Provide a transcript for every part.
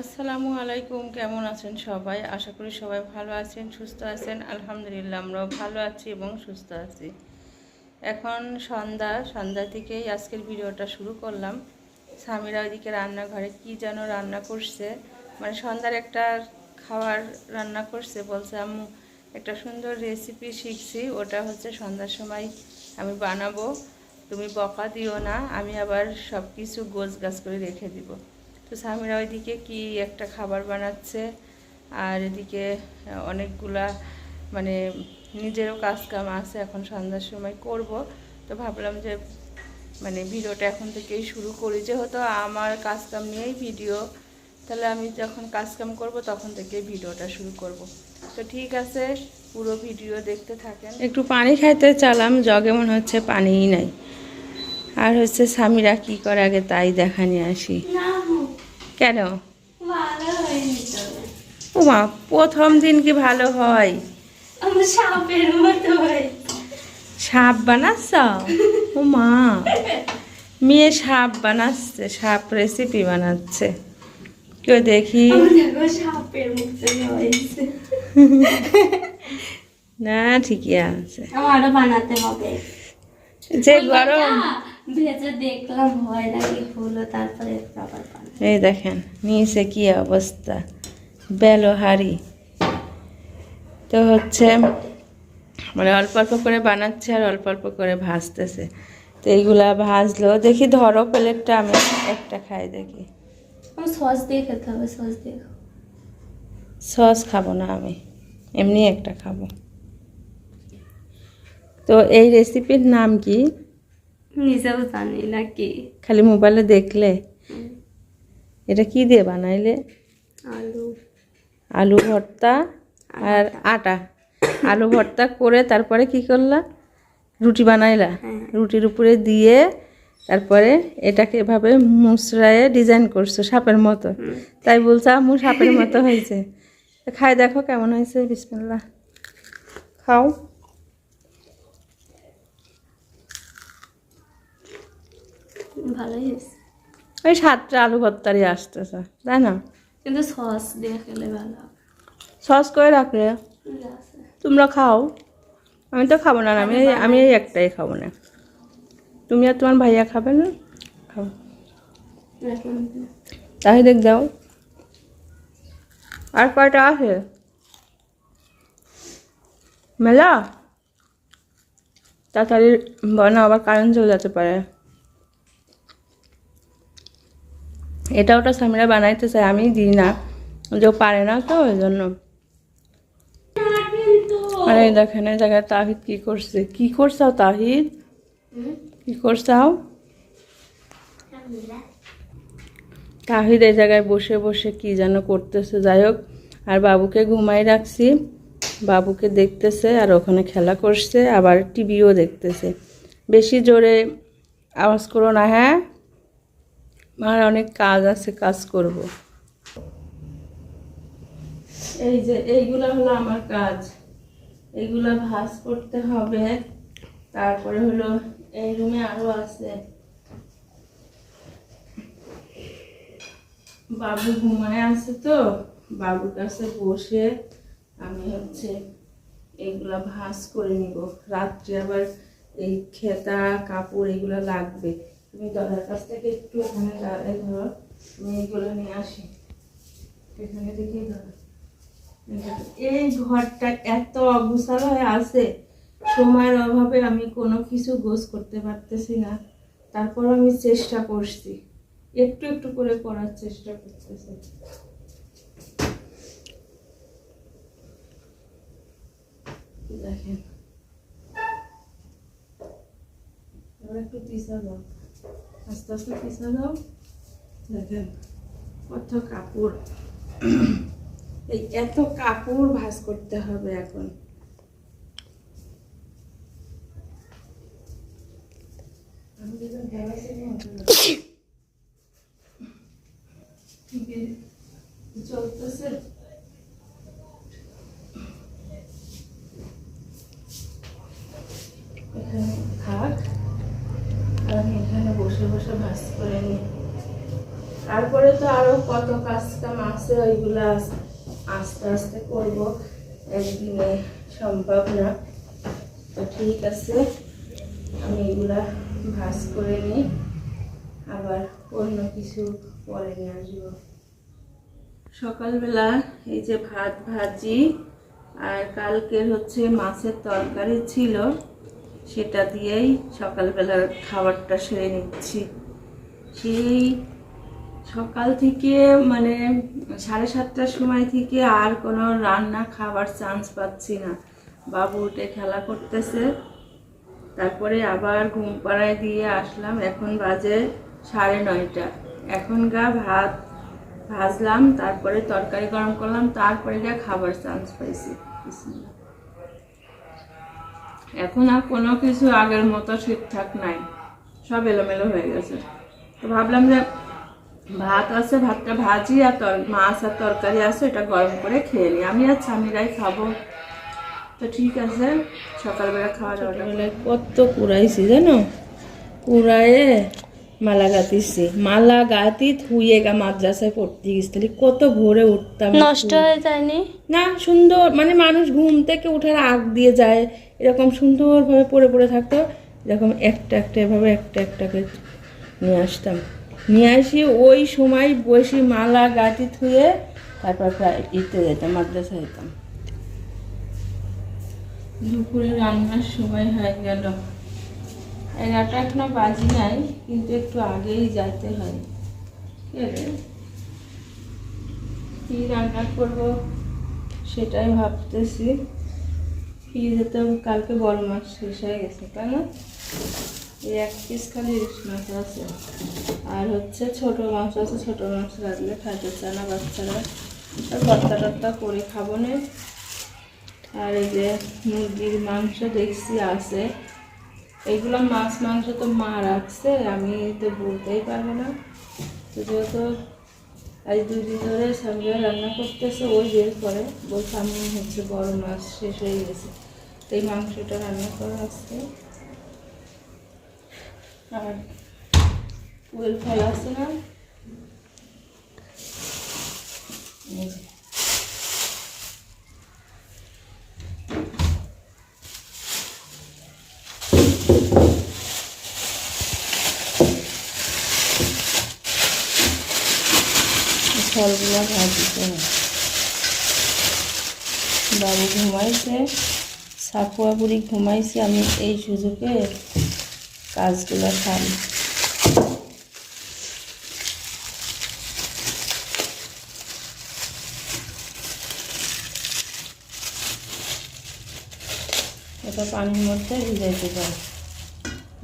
আসসালামু আলাইকুম, কেমন আছেন সবাই? আশা করি সবাই ভালো আছেন, সুস্থ আছেন। আলহামদুলিল্লাহ, আমরাও ভালো আছি এবং সুস্থ আছি। এখন সন্ধ্যা সন্ধ্যা থেকেই আজকের ভিডিওটা শুরু করলাম। স্বামীরা ওইদিকে রান্নাঘরে কি যেন রান্না করছে। মানে সন্ধ্যার একটা খাবার রান্না করছে, বলছে আমি একটা সুন্দর রেসিপি শিখছি, ওটা হচ্ছে সন্ধ্যার সময় আমি বানাবো। তুমি বকা দিও না, আমি আবার সব কিছু গোছ গাছ করে রেখে দিব। তো স্বামীরা ওইদিকে কি একটা খাবার বানাচ্ছে আর এদিকে অনেকগুলা মানে নিজেরও কাজ কাম আছে এখন সন্ধ্যার সময় করব। তো ভাবলাম যে মানে ভিডিওটা এখন থেকেই শুরু করি। যেহেতু আমার কাজ কাম নিয়েই ভিডিও তাহলে আমি যখন কাজ কাম করব তখন থেকেই ভিডিওটা শুরু করব। তো ঠিক আছে পুরো ভিডিও দেখতে থাকেন। একটু পানি খাইতে চালাম জগে মনে হচ্ছে পানিই নাই। আর হচ্ছে স্বামীরা কি করে আগে তাই দেখা নিয়ে আসি। কেন? ও মা প্রথম দিন কি ভালো হয়? আমার সাপের মতো হয়। সাপ বানাচ্ছ? ও মা মেয়ে সাপ বানাচ্ছে সাপ রেসিপি বানাচ্ছে। কেউ দেখি? না ঠিকই আছে। আমারও বানাতে হবে। যে গরম। ভেজে দেখলাম ভয় লাগে হলো তারপরে এই দেখেন নিচে কি অবস্থা? বেলো হাড়ি। তো হচ্ছে মানে অল্প অল্প করে বানাচ্ছে আর অল্প অল্প করে ভাজতেছে। তো এইগুলা ভাজলো। দেখি ধরো প্লেটটা আমি একটা খাই দেখি। সস দিয়ে খেতে হবে সস দিয়ে সস খাব না আমি এমনি একটা খাব। তো এই রেসিপির নাম কি? নিজেও জানি না কি খালি মোবাইলে দেখলে? এটা কি দিয়ে বানাইলে? আলু। আলু ভর্তা আর আটা। আলু ভর্তা করে তারপরে কি করলা? রুটি বানাইলা? হ্যাঁ। রুটির উপরে দিয়ে তারপরে এটাকে এভাবে মুসরায়ে ডিজাইন করছ সাপের মতো। তাই বলছে আম্মু সাপের মতো হয়েছে। খাই দেখো কেমন হয়েছে বিসমিল্লা খাও। ভালোই হয়েছে। ওই সাতটা আলু ভর্তারই আসতেছে তাই না? কিন্তু সস দিয়ে খেলে ভালো সস করে রাখলে? তোমরা খাও। আমি তো খাব না আমি আমি এই একটাই খাব না। তুমি আর তোমার ভাইয়া খাবে না? খাও। তাই দেখ দাও। আর কয়টা আছে? মেলা? তাড়াতাড়ি বনা আবার কারেন্ট চলে যেতে পারে। এটা ওটা সামনে বানাইতে চাই আমি দিই না। যে পারে না তো, ওই জন্য। আর দেখেন এই জায়গায় তাহিদ কি করছে? কি করছাও তাহিদ? কি করছাও তাহিদ এই জায়গায় বসে বসে কি যেন করতেছে, যাই হোক। আর বাবুকে ঘুমাই রাখছি। বাবুকে দেখতেছে আর ওখানে খেলা করছে, আবার টিভিও দেখতেছে। বেশি জোরে আওয়াজ করো না হ্যাঁ? আমার অনেক কাজ আছে, কাজ করব। এই যে, এইগুলা হলো আমার কাজ। এইগুলা ভাজ করতে হবে। তারপরে হলো এই রুমে আরও আছে। বাবু ঘুমায় আছে তো, বাবুর কাছে বসে আমি হচ্ছে এগুলা ভাঁজ করে নিব। রাত্রে আবার এই খেতা, কাপড় এগুলা লাগবে। তুমি দাদার কাছ থেকে একটু ওখানে দাঁড়ায় ধরো, আমি এগুলো নিয়ে আসি। এখানে দেখি এই ঘরটা এত অগুছাল হয়ে আছে, সময়ের অভাবে আমি কোনো কিছু গোছ করতে পারতেছি না। তারপর আমি চেষ্টা করছি, একটু একটু করে করার চেষ্টা করতেছি। দেখেন। একটু পিসা দাও। আস্তে আস্তে পিসা দাও দেখেন কত কাপড় এই এত কাপড় ভাঁজ করতে হবে এখন। আমি যেটা ভাবাইছিলাম ঠিক আছে, চলতেছে? এখানে থাক আর আমি এখানে বসে বসে ভাজ করে নিই তারপরে তো আরও কত কাজ কাম আছে, ওইগুলা আস- আস্তে আস্তে করব। একদিনে সম্ভব না। তো ঠিক আছে, আমি এগুলা ভাজ করে নিই আবার অন্য কিছু পরে নিয়ে আসব। সকালবেলা এই যে ভাত ভাজি, আর কালকের হচ্ছে মাছের তরকারি ছিল। সেটা দিয়েই সকালবেলার খাবারটা সেরে নিচ্ছি। সেই সকাল থেকে মানে সাড়ে সাতটার সময় থেকে আর কোনো রান্না খাবার চান্স পাচ্ছি না। বাবু উঠে খেলা করতেছে। তারপরে আবার ঘুম পাড়ায় দিয়ে আসলাম। এখন বাজে সাড়ে নয়টা। এখন গা ভাত ভাজলাম, তারপরে তরকারি গরম করলাম, তারপরে গা খাবার চান্স পাইছি। এখন আর কোনো কিছু আগের মতো ঠিকঠাক নাই। সব এলোমেলো হয়ে গেছে। তো ভাবলাম যে ভাত আছে ভাতটা ভাজি আর তর মাছ আর তরকারি আছে এটা গরম করে খেয়ে নিই। আমি আর স্বামীরাই খাব। তো ঠিক আছে সকালবেলা খাওয়া দাওয়া কত কুড়াইছি জানো? কুড়ায়ে মালা গাতিছি মালা গাতি থুয়ে গা মাদ্রাসায় পড়তে গেছি। তাহলে কত ভোরে উঠতাম নষ্ট হয়ে যায়নি? না সুন্দর। মানে মানুষ ঘুম থেকে উঠার আগ দিয়ে যায়। এরকম সুন্দরভাবে পড়ে পড়ে থাকতো এরকম একটা একটা এভাবে একটা একটাকে নিয়ে আসতাম। নিয়ে আসি ওই সময় বসি মালা গাঁটি থুয়ে তারপর ইতে যেতাম, মাদ্রাসা যেতাম। দুপুরে রান্নার সময় হয়ে গেল। এগারোটা এখনও বাজি নাই, কিন্তু একটু আগেই যেতে হয়? কি রান্না করব? সেটাই ভাবতেছি। ফ্রিজে তো কালকে বড় মাছ শেষ হয়ে গেছে, তাই না? এই এক পিস খালি ইলিশ মাছ আছে। আর হচ্ছে ছোট মাছ আছে, ছোট মাছ রাখলে খাইতে চায় না বাচ্চারা। ভর্তা টর্তা করে খাব না। আর এই যে মুরগির মাংস দেখছি আছে। এইগুলো মাছ মাংস তো মা রাখছে, আমি তো বলতেই পারব না। তো যেহেতু আজ দুই দিন ধরে স্বামীরা রান্না করতেছে, ওই বের করে। বলছে আমি হচ্ছে বড় মাছ শেষ হয়ে গেছে। এই মাংসটা রান্না করা আছে। আর ফুল ফল আছে না। ফলগুলো ভাজিতে বাবু ঘুমাইছে। সাকুয়া বুড়ি ঘুমাইছে, আমি এই সুযোগে কাজগুলো সারি এটা পানির মধ্যে ভিজাইতে পারে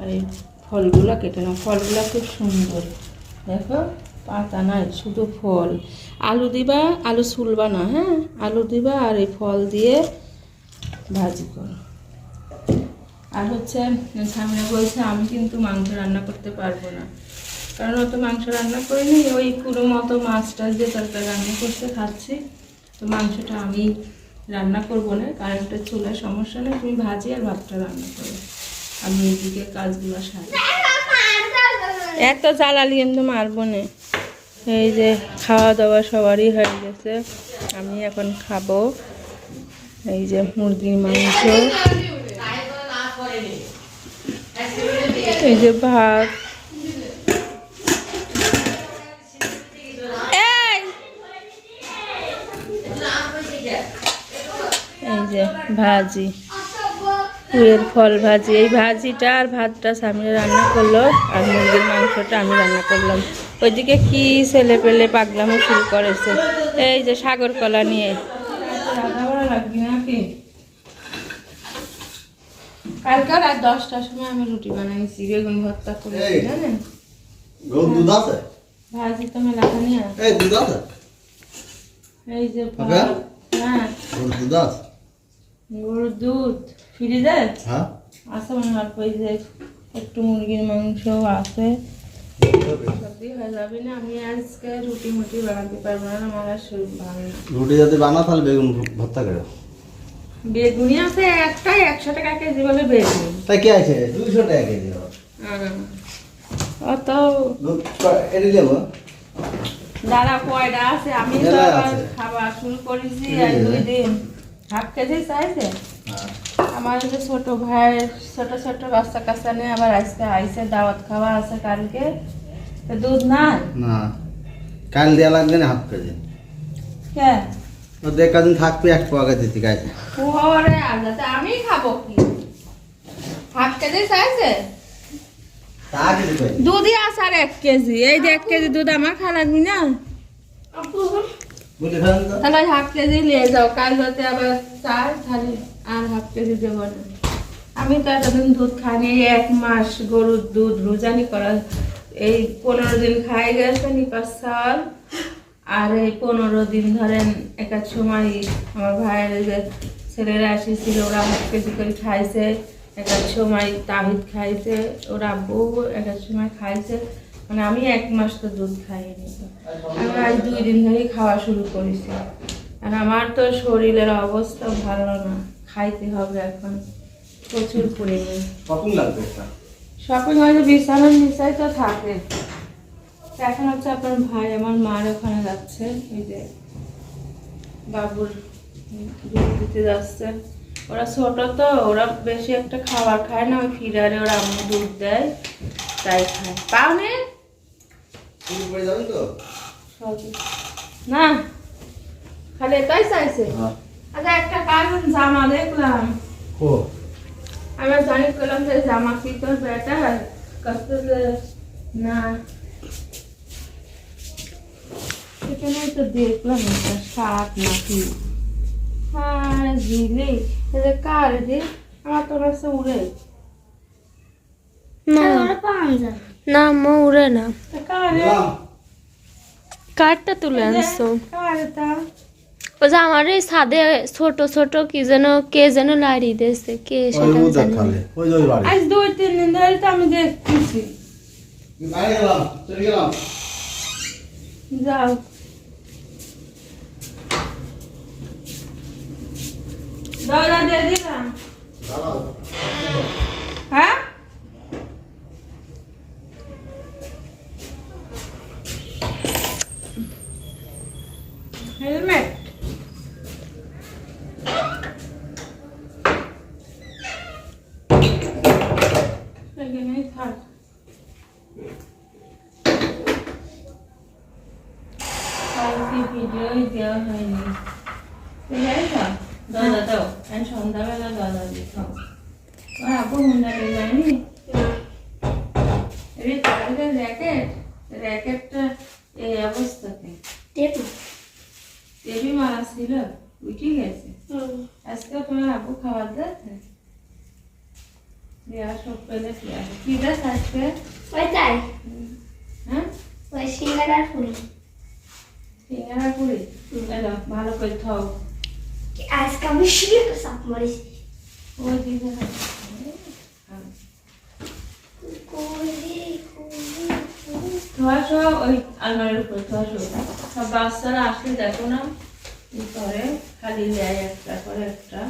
আর এই ফলগুলো কেটে নাও। ফলগুলো খুব সুন্দর। দেখো, পাতা নাই, শুধু ফল। আলু দিবা, আলু ছুলবা না হ্যাঁ? আলু দিবা আর এই ফল দিয়ে ভাজি করো। আর হচ্ছে সামনে বলছে আমি কিন্তু মাংস রান্না করতে পারব না। কারণ অত মাংস রান্না করিনি ওই পুরো মতো মাছ টাছ দিয়ে তরকারি রান্না করতে খাচ্ছি। তো মাংসটা আমি রান্না করব না কারেন্টের চুলার সমস্যা নেই তুমি ভাজি আর ভাতটা রান্না করো। আমি এইদিকে কাজগুলো সারি। এত জ্বালালি কিন্তু মারবো না। এই যে খাওয়া দাওয়া সবারই হয়ে গেছে আমি এখন খাব। এই যে মুরগির মাংস। এই যে ভাত। এই! যে ভাজি। পুয়ের ফল ভাজি। এই ভাজিটা আর ভাতটা স্বামীরা রান্না করল আর মুরগির মাংসটা আমি রান্না করলাম। ওইদিকে কি ছেলে পেলে পাগলামো শুরু করেছে। এই যে সাগর কলা নিয়ে। লাগবে নাকি? কালকে রাত দশটার সময় আমি রুটি বানাইছি বেগুন ভর্তা করেছি জানেন? দুধ আছে? ভাজি তো এই দুধ আছে? এই যে হ্যাঁ। গরুর দুধ আছে? গরুর দুধ ফ্রিজে? হ্যাঁ। আছে মনে হয় যে একটু মুরগির মাংস আছে। সবই হয়ে যাবে না আমি আজকে রুটি মুটি বানাতে পারব না আমার আর শরীর ভালো না। রুটি যদি বানা তাহলে বেগুন ভর্তা করে বেগুনি আছে একটাই একশো টাকা কেজি বলে বেগুন। কি আছে? দুইশো টাকা কেজি অত। দুধ দেবো? দাঁড়া কয়টা আছে? আমি তো। খাবার শুরু করেছি আর দুই দিন। হাফ কেজি চাইছে? হ্যাঁ। আমার যে ছোট ভাই ছোট ছোট বাচ্চা কাচ্চা নিয়ে আবার আজকে আইসে দাওয়াত খাওয়া আছে কালকে। দুধ নাই? না। কাল দেওয়া লাগবে না হাফ কেজি। কে? ও দেখ কদিন থাকবে এক পাকে দিতে গাইছে ওরে আজাতে আমি খাব কি? হাফ কেজি চাইছে? দুধই আছে আর এক কেজি। এই যে এক কেজি দুধ আমার লাগবি না। তাহলে হাফ কেজি নিয়ে যাও। কাল আবার তাহলে আর হাফ কেজি দেবো না। আমি তো এতদিন দুধ খাইনি এক মাস গরুর দুধ রোজানি করা এই পনেরো দিন খাই গেছে নিপাস সাল। আর এই পনেরো দিন ধরেন এক সময় আমার ভাইয়ের যে ছেলেরা এসেছিল, ওরা হাফ কেজি করে খাইছে। এক সময় তাহিদ খাইছে, ওরা আব্বু এক এক সময় খাইছে। মানে আমি এক মাস তো দুধ খাইনি। আমি আজ দুই দিন ধরেই খাওয়া শুরু করেছি। আর আমার তো শরীরের অবস্থা ভালো না, খাইতে হবে এখন। প্রচুর পরিমাণে। কখন লাগবে শপিং হয়তো বিছানার নিচাই তো থাকে। এখন হচ্ছে আপনার ভাই আমার মার ওখানে যাচ্ছে। এই যে বাবুর দুধ দিতে যাচ্ছে। ওরা ছোট তো ওরা বেশি একটা খাবার খায় না। ওই ফিরারে ওরা আম্মু দুধ দেয় তাই খায়। তো? না খালি এটাই চাইছে। হ্যাঁ। আচ্ছা একটা কারণ জামা দেখলাম। ও আমি জানি করলাম যে জামা কি তোর বেটা কত না এখানে তো দেখলাম একটা শার্ট নাকি হ্যাঁ ঝিলি এটা কার রে আমার তো কাছে উড়ে না না উড়ে না কার? দিলাম তুলে আনছো কার তা ও যে আমার এই ছাদে ছোট ছোট কি যেন কে যেন লাড়ি দিয়েছে কে সেটা জানি আজ দুই তিন দিন ধরে তো আমি দেখতেছি। বাইরে গেলাম চলে গেলাম। যাও। দৌড়া দিয়ে দিলাম। এখানেই থাক কালকে ভিডিওই দেওয়া হয়নি ঠিক আছে দাদা দাও আমি সন্ধ্যাবেলা দাদা দিতাম আর আপু হুন্ডাতে যায়নি এই তাদের র্যাকেট র্যাকেটটা এই অবস্থাতে দেখুন দেবী মারা ছিল উঠে গেছে আজকে তোমার আপু খাবার দিয়েছে দেওয়া সব পেলে কি দেশ আজকে ওইটাই হ্যাঁ? ওই সিঙ্গারার ফুল সিঙ্গারা পুরি এলো ভালো করে থাও আজকে আমি শিখে সাপ মারিস ওই দিকে ধোয়াশো ওই আলমারির উপর ধোয়াশো সব বাচ্চারা আসলে দেখো না করে? খালি দেয় একটা করে একটা।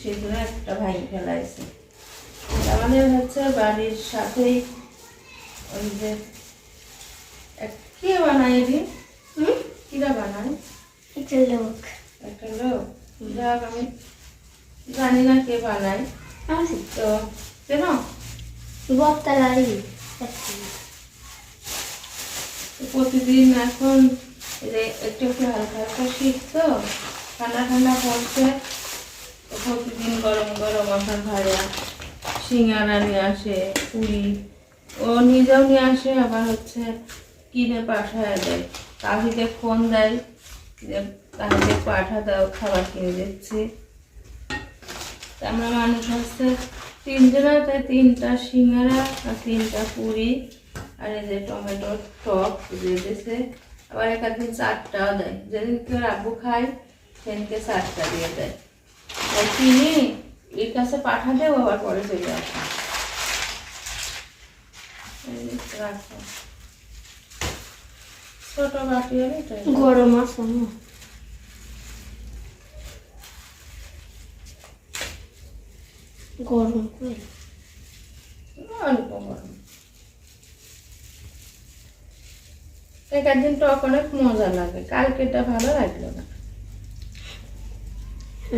সেগুলো একটা ভাই ফেলাইছে। আমাদের হচ্ছে বাড়ির সাথেই ওই যে কে বানায় কিরা বানায়? একটা লোক। একটা লোক? যাক আমি জানি না কে বানায়। তো কেন প্রতিদিন এখন একটু একটু হালকা হালকা শীত তো ঠান্ডা ঠান্ডা পড়ছে। প্রতিদিন গরম গরম আমার ভাইয়া সিঙ্গারা নিয়ে আসে, পুরি। ও নিজেও নিয়ে আসে, আবার হচ্ছে কিনে পাঠায় দেয়। তাহিতে ফোন দেয় যে তাহিতে পাঠা দাও, খাবার কিনে দিচ্ছি। আমরা মানুষ হচ্ছে তিনজনের তাই তিনটা সিঙ্গারা আর তিনটা পুরি আর এই যে টমেটোর টক দিয়ে দিয়েছে আবার একদিন চারটাও দেয়। যেদিন কেউ আব্বু খায়, সেদিনকে চারটা দিয়ে দেয়। তাই কিনে এর কাছে পাঠা দেবো আবার পরে চলে আসে। ছোট বাটি হলে গরম আছে গরম করে। অল্প গরম। এক একদিন টক অনেক মজা লাগে কালকেটা ভালো লাগল না।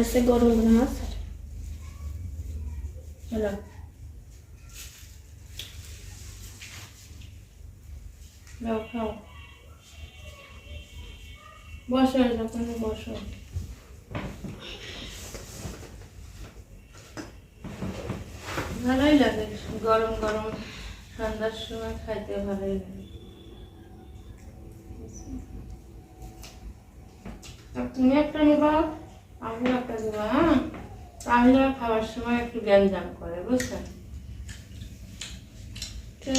গরম গরম আছে। হলো নাও খাও বসো যখন বসো ভালোই লাগে, গরম গরম ঠান্ডার সময় খাইতে ভালোই লাগে। তুমি একটা নিবা আমি একটা দেবা হ্যাঁ? তাহলে খাওয়ার সময় একটু গ্যাঞ্জাম করে বুঝছেন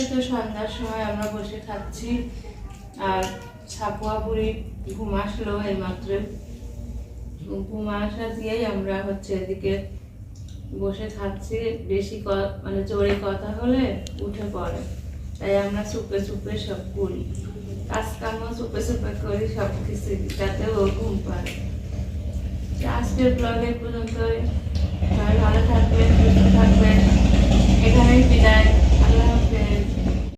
তো সন্ধ্যার সময় আমরা বসে খাচ্ছি, আর ছাপুয়া বুড়ি ঘুম আসলো এইমাত্র। ঘুম আসা দিয়েই আমরা হচ্ছে এদিকে বসে খাচ্ছি, বেশি মানে জোরে কথা হলে উঠে পড়ে। তাই আমরা চুপে চুপে সব করি। কাজ কামও চুপে চুপে করি সব কিছু যাতে ও ঘুম পায়। আজকের ব্লগে পর্যন্ত সবাই ভালো থাকবেন সুস্থ থাকবেন। এখানেই বিদায়। আল্লাহ হাফেজ।